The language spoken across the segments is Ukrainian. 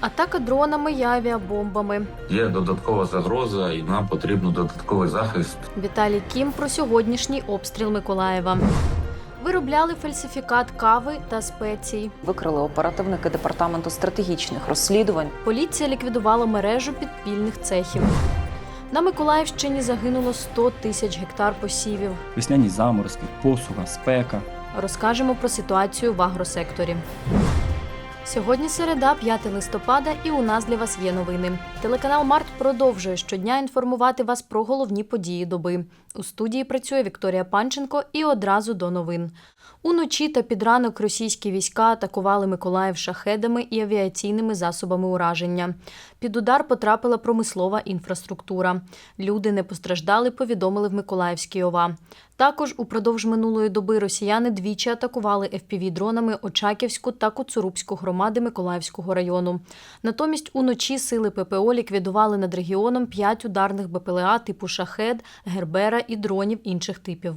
Атака дронами і авіабомбами. Є додаткова загроза, і нам потрібен додатковий захист. Віталій Кім про сьогоднішній обстріл Миколаєва. Виробляли фальсифікат кави та спецій. Викрили оперативники департаменту стратегічних розслідувань. Поліція ліквідувала мережу підпільних цехів. На Миколаївщині загинуло 100 тисяч гектар посівів. весняні заморозки, посуха, спека. Розкажемо про ситуацію в агросекторі. Сьогодні середа, 5 листопада, і у нас для вас є новини. Телеканал Март продовжує щодня інформувати вас про головні події доби. У студії працює Вікторія Панченко і одразу до новин. Уночі та під ранок російські війська атакували Миколаїв шахедами і авіаційними засобами ураження. Під удар потрапила промислова інфраструктура. Люди не постраждали, повідомили в Миколаївській ОВА. Також упродовж минулої доби росіяни двічі атакували FPV-дронами Очаківську та Куцурубську громади Миколаївського району. Натомість уночі сили ППО ліквідували над регіоном п'ять ударних БПЛА типу Шахед, Гербера і дронів інших типів.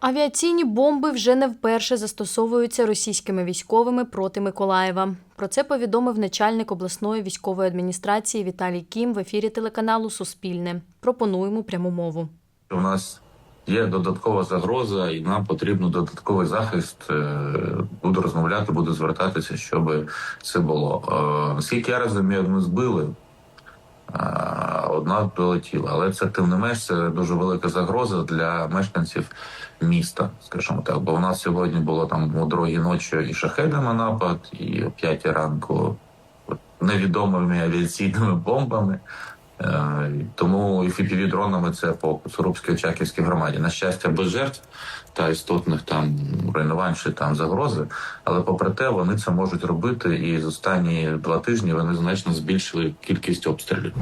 Авіаційні бомби вже не вперше застосовуються російськими військовими проти Миколаєва. Про це повідомив начальник обласної військової адміністрації Віталій Кім в ефірі телеканалу Суспільне. Пропонуємо пряму мову. У нас є додаткова загроза, і нам потрібен додатковий захист. Е, Буду розмовляти, буду звертатися, щоб це було. Е, Наскільки я розумію, ми збили. Одна долетіла, але це тим не менш це дуже велика загроза для мешканців міста, скажімо так. Бо у нас сьогодні було там у другій ночі і шахедами напад, і о п'ятій ранку невідомими авіаційними бомбами. Е, Тому і fpv дронами це по Сурубській Очаківській громаді. На щастя, без жертв та істотних там руйнувань чи там загрози. Але попри те, вони це можуть робити. І з останні два тижні вони значно збільшили кількість обстрілів.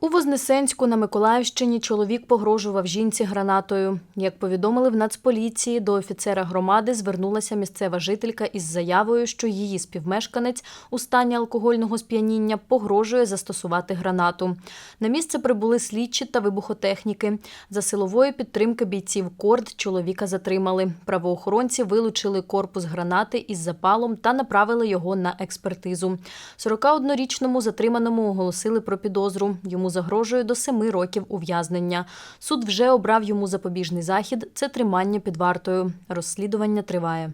У Вознесенську на Миколаївщині чоловік погрожував жінці гранатою. Як повідомили в Нацполіції, до офіцера громади звернулася місцева жителька із заявою, що її співмешканець у стані алкогольного сп'яніння погрожує застосувати гранату. На місце прибули слідчі та вибухотехніки. За силової підтримки бійців корд чоловіка затримали. Правоохоронці вилучили корпус гранати із запалом та направили його на експертизу. 41-річному затриманому оголосили про підозру. Йому загрожує до семи років ув'язнення. Суд вже обрав йому запобіжний захід це тримання під вартою. Розслідування триває.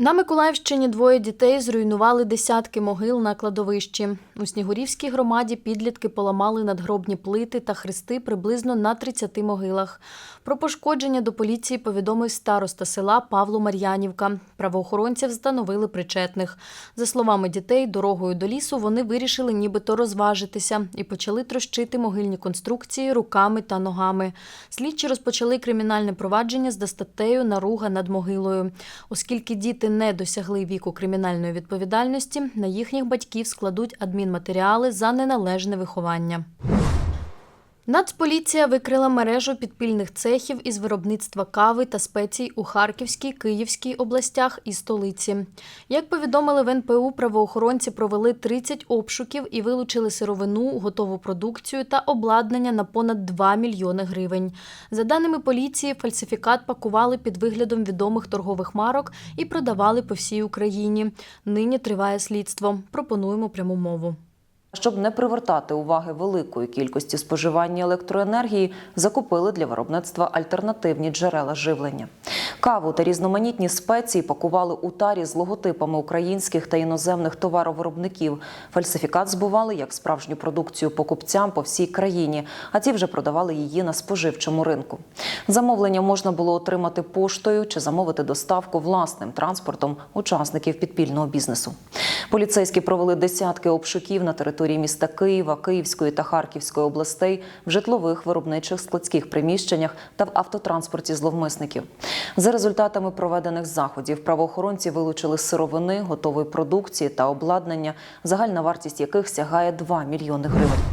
На Миколаївщині двоє дітей зруйнували десятки могил на кладовищі. У Снігурівській громаді підлітки поламали надгробні плити та хрести приблизно на 30 могилах. Про пошкодження до поліції повідомив староста села Павло Мар'янівка. Правоохоронців встановили причетних. За словами дітей, дорогою до лісу вони вирішили нібито розважитися і почали трощити могильні конструкції руками та ногами. Слідчі розпочали кримінальне провадження за статтею наруга над могилою. Оскільки діти не досягли віку кримінальної відповідальності, на їхніх батьків складуть адмінматеріали за неналежне виховання. Нацполіція викрила мережу підпільних цехів із виробництва кави та спецій у Харківській, Київській областях і столиці. Як повідомили в НПУ, правоохоронці провели 30 обшуків і вилучили сировину, готову продукцію та обладнання на понад 2 мільйони гривень. За даними поліції, фальсифікат пакували під виглядом відомих торгових марок і продавали по всій Україні. Нині триває слідство. Пропонуємо пряму мову. Щоб не привертати уваги великої кількості споживання електроенергії, закупили для виробництва альтернативні джерела живлення. Каву та різноманітні спеції пакували у тарі з логотипами українських та іноземних товаровиробників. Фальсифікат збували як справжню продукцію покупцям по всій країні, а ті вже продавали її на споживчому ринку. Замовлення можна було отримати поштою чи замовити доставку власним транспортом учасників підпільного бізнесу. Поліцейські провели десятки обшуків на території міста Києва, Київської та Харківської областей в житлових виробничих складських приміщеннях та в автотранспорті зловмисників. За результатами проведених заходів правоохоронці вилучили сировини, готової продукції та обладнання, загальна вартість яких сягає 2 мільйони гривень.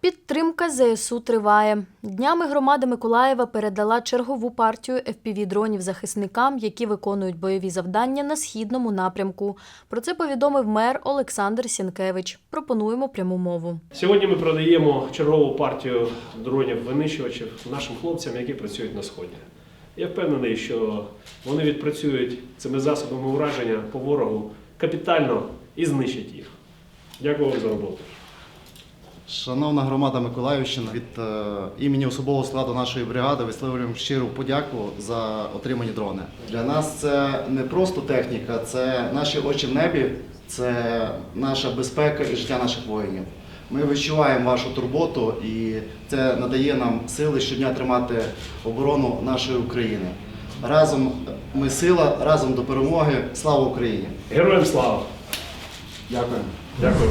Підтримка ЗСУ триває. Днями громада Миколаєва передала чергову партію FPV-дронів захисникам, які виконують бойові завдання на східному напрямку. Про це повідомив мер Олександр Сінкевич. Пропонуємо пряму мову. Сьогодні ми продаємо чергову партію дронів-винищувачів нашим хлопцям, які працюють на сході. Я впевнений, що вони відпрацюють цими засобами ураження по ворогу капітально і знищать їх. Дякую вам за роботу. Шановна громада Миколаївщини, від е, імені особового складу нашої бригади висловлюємо щиру подяку за отримані дрони. Для нас це не просто техніка, це наші очі в небі, це наша безпека і життя наших воїнів. Ми відчуваємо вашу турботу і це надає нам сили щодня тримати оборону нашої України. Разом ми сила, разом до перемоги. Слава Україні! Героям слава! Дякую. Дякую.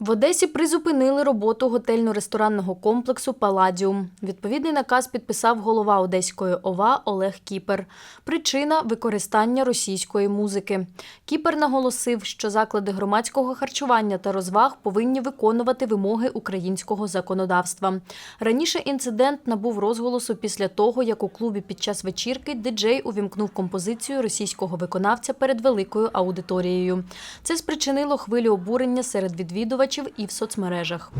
В Одесі призупинили роботу готельно-ресторанного комплексу Паладіум. Відповідний наказ підписав голова Одеської ОВА Олег Кіпер. Причина використання російської музики. Кіпер наголосив, що заклади громадського харчування та розваг повинні виконувати вимоги українського законодавства. Раніше інцидент набув розголосу після того, як у клубі під час вечірки диджей увімкнув композицію російського виконавця перед великою аудиторією. Це спричинило хвилю обурення серед відвідувачів і в соцмережах.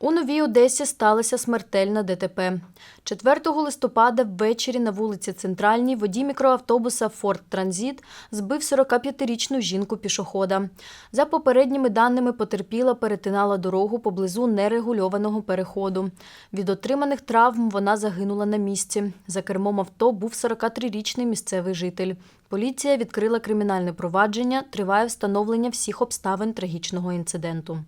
У Новій Одесі сталося смертельна ДТП. 4 листопада ввечері на вулиці Центральній водій мікроавтобуса Форд Транзит збив 45-річну жінку пішохода. За попередніми даними, потерпіла перетинала дорогу поблизу нерегульованого переходу. Від отриманих травм вона загинула на місці. За кермом авто був 43-річний місцевий житель. Поліція відкрила кримінальне провадження. Триває встановлення всіх обставин трагічного інциденту.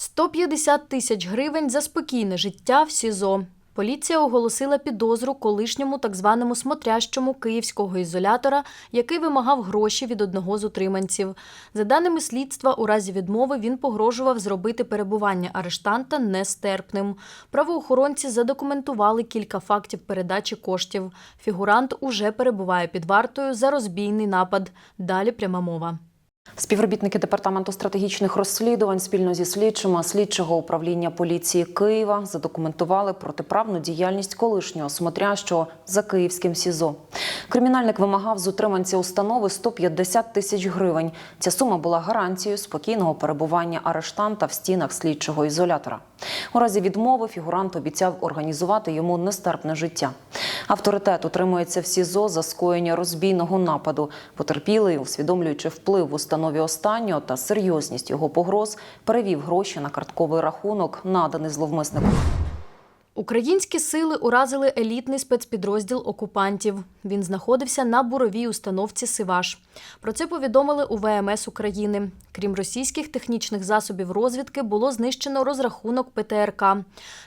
150 тисяч гривень за спокійне життя в СІЗО. Поліція оголосила підозру колишньому так званому смотрящому київського ізолятора, який вимагав гроші від одного з утриманців. За даними слідства, у разі відмови він погрожував зробити перебування арештанта нестерпним. Правоохоронці задокументували кілька фактів передачі коштів. Фігурант уже перебуває під вартою за розбійний напад. Далі пряма мова. Співробітники департаменту стратегічних розслідувань спільно зі слідчими слідчого управління поліції Києва задокументували протиправну діяльність колишнього смотрящого за київським СІЗО. Кримінальник вимагав з утриманця установи 150 тисяч гривень. Ця сума була гарантією спокійного перебування арештанта в стінах слідчого ізолятора. У разі відмови фігурант обіцяв організувати йому нестерпне життя. Авторитет утримується в СІЗО за скоєння розбійного нападу. Потерпілий, усвідомлюючи вплив в установі останнього та серйозність його погроз, перевів гроші на картковий рахунок, наданий зловмисником. Українські сили уразили елітний спецпідрозділ окупантів. Він знаходився на буровій установці Сиваш. Про це повідомили у ВМС України. Крім російських технічних засобів розвідки, було знищено розрахунок ПТРК.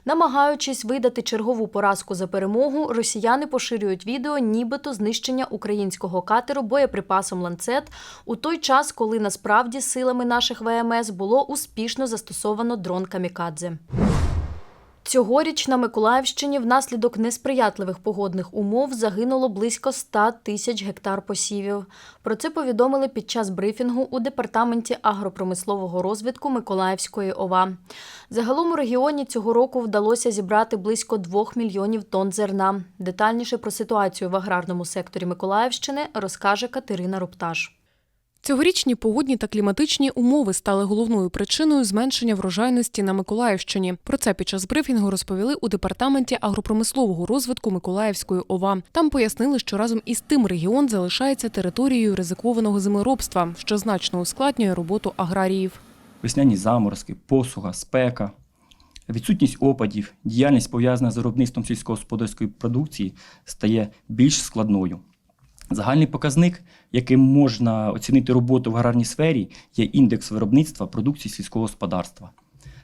Намагаючись видати чергову поразку за перемогу, росіяни поширюють відео, нібито знищення українського катеру боєприпасом ланцет у той час, коли насправді силами наших ВМС було успішно застосовано дрон Камікадзе. Цьогоріч на Миколаївщині внаслідок несприятливих погодних умов загинуло близько 100 тисяч гектар посівів. Про це повідомили під час брифінгу у департаменті агропромислового розвитку Миколаївської ОВА. Загалом у регіоні цього року вдалося зібрати близько 2 мільйонів тонн зерна. Детальніше про ситуацію в аграрному секторі Миколаївщини розкаже Катерина Рупташ. Цьогорічні погодні та кліматичні умови стали головною причиною зменшення врожайності на Миколаївщині. Про це під час брифінгу розповіли у департаменті агропромислового розвитку Миколаївської ОВА. Там пояснили, що разом із тим регіон залишається територією ризикованого землеробства, що значно ускладнює роботу аграріїв. Весняні заморозки, посуха, спека, відсутність опадів, діяльність пов'язана з виробництвом сільськогосподарської продукції стає більш складною. Загальний показник, яким можна оцінити роботу в аграрній сфері, є індекс виробництва продукції сільського господарства.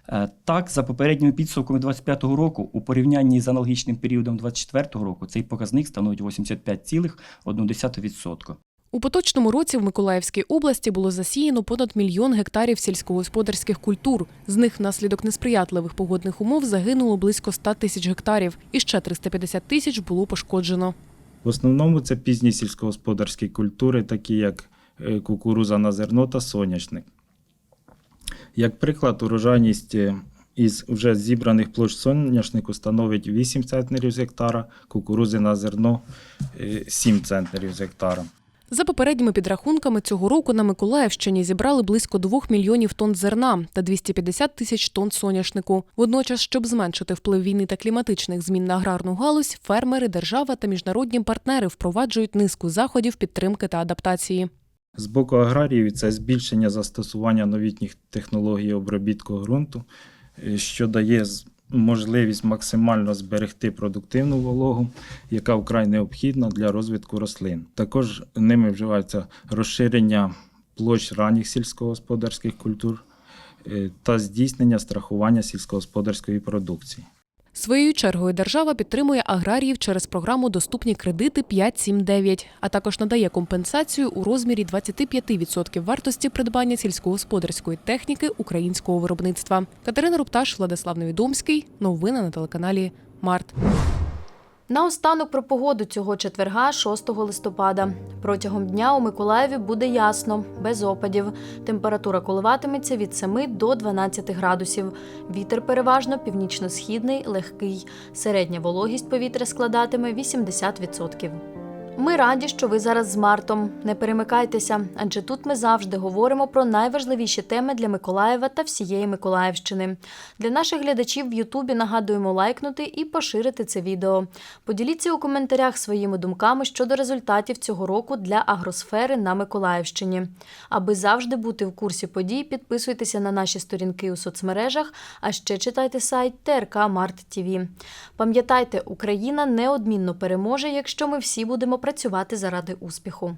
Е, Так, за попередніми підсумками 2025 року, у порівнянні з аналогічним періодом 2024 року, цей показник становить 85,1%. У поточному році в Миколаївській області було засіяно понад мільйон гектарів сільськогосподарських культур. З них внаслідок несприятливих погодних умов загинуло близько 100 тисяч гектарів, і ще 350 тисяч було пошкоджено. В основному це пізні сільськогосподарські культури, такі як е, кукуруза на зерно та соняшник. Як приклад, урожайність е, із вже зібраних площ соняшнику становить 8 центнерів з гектара, кукурузи на зерно е, 7 центнерів з гектара. За попередніми підрахунками, цього року на Миколаївщині зібрали близько 2 мільйонів тонн зерна та 250 тисяч тонн соняшнику. Водночас, щоб зменшити вплив війни та кліматичних змін на аграрну галузь, фермери, держава та міжнародні партнери впроваджують низку заходів підтримки та адаптації. З боку аграріїв це збільшення застосування новітніх технологій обробітку ґрунту, е, що дає можливість максимально зберегти продуктивну вологу, яка вкрай необхідна для розвитку рослин. Також ними вживається розширення площ ранніх сільськогосподарських культур е, та здійснення страхування сільськогосподарської продукції. Своєю чергою держава підтримує аграріїв через програму Доступні кредити 5.7.9», а також надає компенсацію у розмірі 25% вартості придбання сільськогосподарської техніки українського виробництва. Катерина Рупташ, Владислав Невідомський. Новини на телеканалі Март. Наостанок про погоду цього четверга, 6 листопада. Протягом дня у Миколаєві буде ясно, без опадів. Температура коливатиметься від 7 до 12 градусів. Вітер переважно північно-східний, легкий. Середня вологість повітря складатиме 80%. Ми раді, що ви зараз з Мартом. Не перемикайтеся, адже тут ми завжди говоримо про найважливіші теми для Миколаєва та всієї Миколаївщини. Для наших глядачів в Ютубі нагадуємо лайкнути і поширити це відео. Поділіться у коментарях своїми думками щодо результатів цього року для агросфери на Миколаївщині. Аби завжди бути в курсі подій, підписуйтеся на наші сторінки у соцмережах, а ще читайте сайт ТРК Март ТВ. Пам'ятайте, Україна неодмінно переможе, якщо ми всі будемо працювати заради успіху.